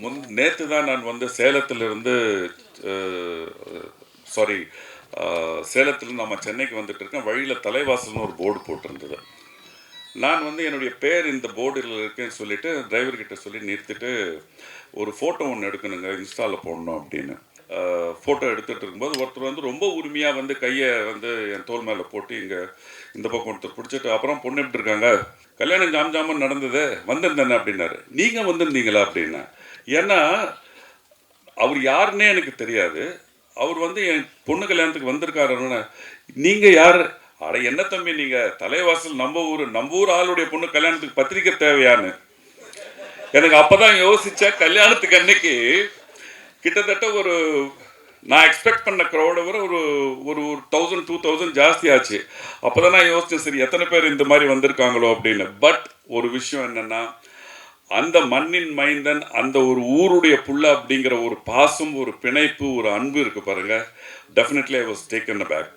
முன் நேற்று தான் நான் வந்து சேலத்திலிருந்து சாரி சேலத்தில் நம்ம சென்னைக்கு வந்துட்டு இருக்கேன். வழியில் தலைவாசல்னு ஒரு போர்டு போட்டிருந்தது. நான் வந்து என்னுடைய பேர் இந்த போர்டில் இருக்குன்னு சொல்லிட்டு டிரைவர்கிட்ட சொல்லி நிறுத்திட்டு ஒரு ஃபோட்டோ ஒன்று எடுக்கணுங்க இன்ஸ்டாவில் போடணும் அப்படின்னு. ஃபோட்டோ எடுத்துகிட்டு இருக்கும்போது ஒருத்தர் வந்து ரொம்ப உரிமையாக வந்து கையை வந்து என் தோல் மேலே போட்டு இங்கே இந்த பக்கம் ஒருத்தர் பிடிச்சிட்டு அப்புறம் பொண்ணு எப்படி இருக்காங்க? கல்யாணம் ஜாம் ஜாமன் நடந்தது வந்திருந்தேனே அப்படின்னாரு. நீங்கள் வந்திருந்தீங்களா அப்படின்னா. ஏன்னா அவர் யாருன்னே எனக்கு தெரியாது. அவர் வந்து என் பொண்ணு கல்யாணத்துக்கு வந்திருக்காருன்னு. நீங்கள் யார்? அட என்ன தம்பி நீங்கள் தலைவாசல் நம்ம ஊர் நம்ம ஊர் ஆளுடைய பொண்ணு கல்யாணத்துக்கு பத்திரிக்கை தேவையான்னு. எனக்கு அப்போ தான் யோசித்தேன் கல்யாணத்துக்கு அன்னைக்கு கிட்டத்தட்ட ஒரு நான் எக்ஸ்பெக்ட் பண்ண க்ரௌடை விட ஒரு ஒரு ஒரு தௌசண்ட் டூ தௌசண்ட் ஜாஸ்தி ஆச்சு. அப்போ தான் நான் யோசித்தேன் சரி எத்தனை பேர் இந்த மாதிரி வந்திருக்காங்களோ அப்படின்னு. பட் ஒரு விஷயம் என்னென்னா அந்த மண்ணின் மைந்தன் அந்த ஒரு ஊருடைய புள்ள அப்படிங்கிற ஒரு பாசம் ஒரு பிணைப்பு ஒரு அன்பு இருக்குது பாருங்கள் definitely I was taken back